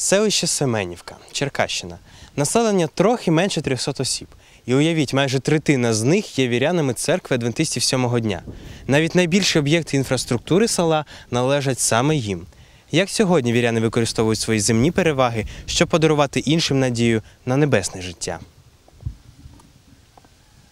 Селище Семенівка, Черкащина. Населення трохи менше 300 осіб. І уявіть, майже третина з них є вірянами церкви адвентистів сьомого дня. Навіть найбільші об'єкти інфраструктури села належать саме їм. Як сьогодні віряни використовують свої земні переваги, щоб подарувати іншим надію на небесне життя?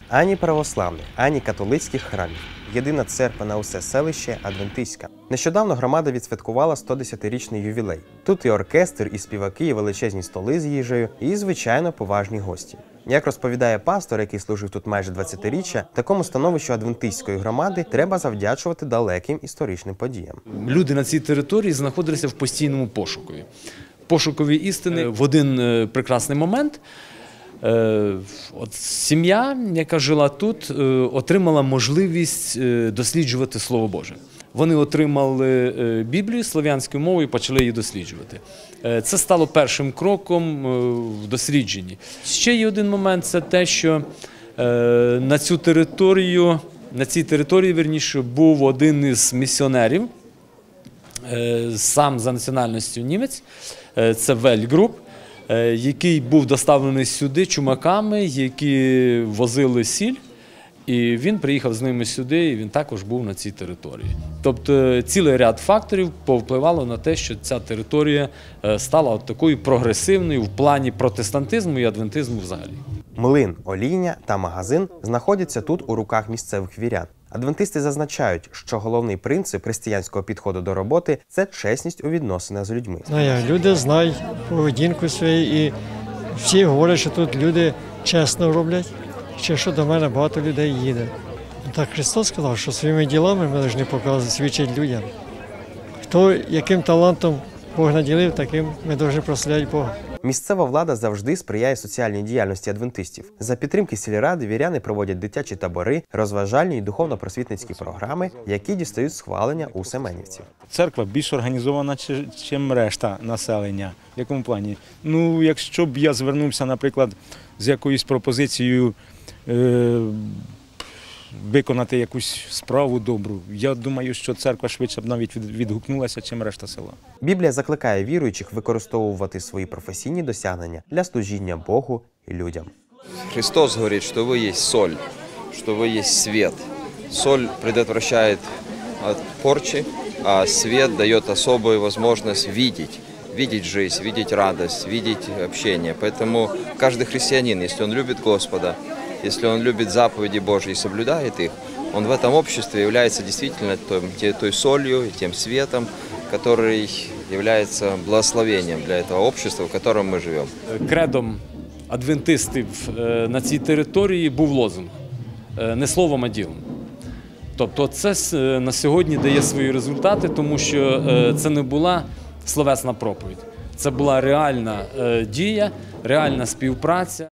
Ані православних, ані католицьких храмів. Єдина церква на усе селище адвентистська. Нещодавно громада відсвяткувала 110-річний ювілей. Тут і оркестр, і співаки, і величезні столи з їжею, і, звичайно, поважні гості. Як розповідає пастор, який служив тут майже 20-річчя, такому становищу адвентистської громади треба завдячувати далеким історичним подіям. Люди на цій території знаходилися в постійному пошукові. Пошукові істини в один е, прекрасний момент. Е, От сім'я, яка жила тут, е, отримала можливість е, досліджувати Слово Боже. Вони отримали Біблію слов'янською мовою і почали її досліджувати. Це стало першим кроком в дослідженні. Ще є один момент це те, що на цю територію, на цій території, верніше, був один із місіонерів, сам за національністю німець, це Вельгруп, який був доставлений сюди чумаками, які возили сіль. І він приїхав з ними сюди, і він також був на цій території. Тобто е, цілий ряд факторів повпливало на те, що ця територія е, стала от такою прогресивною в плані протестантизму і адвентизму взагалі. Млин, олійня та магазин знаходяться тут у руках місцевих вірян. Адвентисти зазначають, що головний принцип християнського підходу до роботи це чесність у відносинах з людьми. Ну, як люди знають поведінку свою і всі говорять, що тут люди чесно роблять, чи що до мене багато людей їде. Ну, Так Христос сказав, що своїми ділами ми повинні показувати, свідчити людям. Хто яким талантом Бог наділив, таким ми повинні прославляти Бога. Місцева влада завжди сприяє соціальній діяльності адвентистів. За підтримки сільради віряни проводять дитячі табори, розважальні і духовно-просвітницькі програми, які дістають схвалення у Семенівців. Церква більш організована, чи- чим решта населення. В якому плані? Ну, якщо б я звернувся, наприклад, з якоюсь пропозицією е, виконати якусь справу добру, я думаю, що церква швидше б навіть від- відгукнулася, чим решта села. Біблія закликає віруючих використовувати свої професійні досягнення для служіння Богу і людям. Христос говорит, что вы есть соль, что вы есть свет. Соль предотвращает от порчи, а свет дает особую возможность видеть, видеть жизнь, видеть радость, видеть общение. Поэтому каждый христианин, если он любит Господа, если он любит заповеди Божьи и соблюдает их, он в этом обществе является действительно том- те- той солью и тем светом, который является благословением для этого общества, в котором мы живем. Кредом адвентистів е, на цій території був лозунг е, не словом, а ділом. Тобто, це с- е, на сьогодні дає свої результати, тому що е, це не була словесна проповідь, це була реальна е, дія, реальна співпраця.